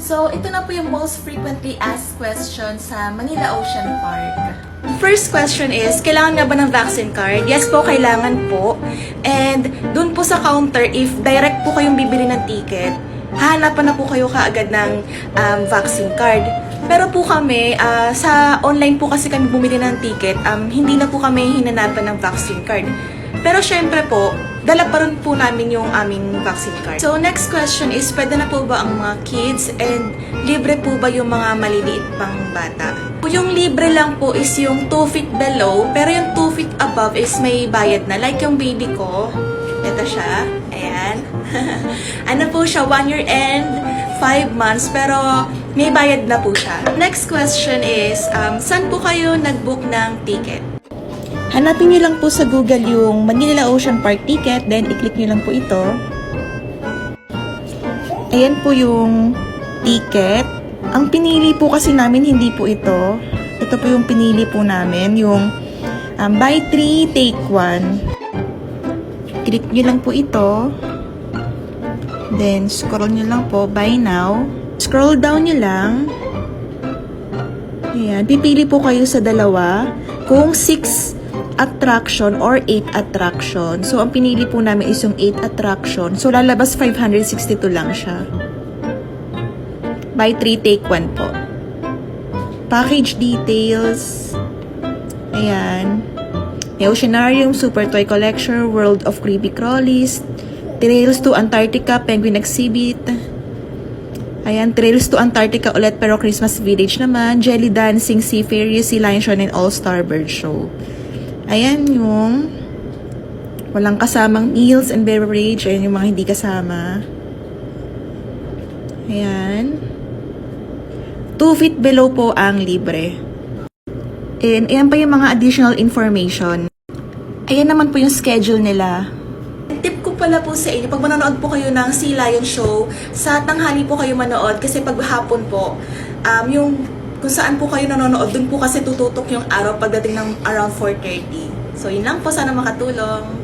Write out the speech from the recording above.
So, ito na po yung most frequently asked question sa Manila Ocean Park. First question is, kailangan nga ba ng vaccine card? Yes po, kailangan po. And dun po sa counter, if direct po kayong bibili ng ticket, hahanapan na po kayo kaagad ng um, vaccine card. Pero po kami, ah, sa online po kasi kami bumili ng ticket, um, hindi na po kami hinanapan ng vaccine card. Pero syempre po, dala pa rin po namin yung aming vaccine card. So next question is, pwede na po ba ang mga kids and libre po ba yung mga maliliit pang bata? Yung libre lang po is yung 2 feet below, pero yung 2 feet above is may bayad na. Like yung baby ko, ito siya, ayan. ano po siya, 1 year and 5 months, pero may bayad na po siya. Next question is, um, saan po kayo nag-book ng ticket? Hanapin niyo lang po sa Google yung Manila Ocean Park ticket, then i-click niyo lang po ito. Ayan po yung ticket. Ang pinili po kasi namin hindi po ito. Ito po yung pinili po namin, yung um, buy 3, take 1. Click niyo lang po ito. Then, scroll niyo lang po, buy now. Scroll down niyo lang. Ayan, pipili po kayo sa dalawa kung 6 attraction or 8 attraction. So, ang pinili po namin is yung 8 attraction. So, lalabas 562 lang siya. Buy 3, take 1 po. Package details. Ayan. May Oceanarium, Super Toy Collection, World of Creepy Crawlies, Trails to Antarctica, Penguin Exhibit, Ayan, Trails to Antarctica ulit pero Christmas Village naman. Jelly Dancing, Seafarer, Sea Lion Show, and All-Star Bird Show. Ayan yung walang kasamang meals and beverage. Ayan yung mga hindi kasama. Ayan. 2 feet below po ang libre. And ayan pa yung mga additional information. Ayan naman po yung schedule nila. Tip ko pala po sa inyo, pag manonood po kayo ng Sea Lion Show, sa tanghali po kayo manood kasi pag hapon po, um, yung kung saan po kayo nanonood, dun po kasi tututok yung araw pagdating ng around 4.30. So, yun lang po. Sana makatulong.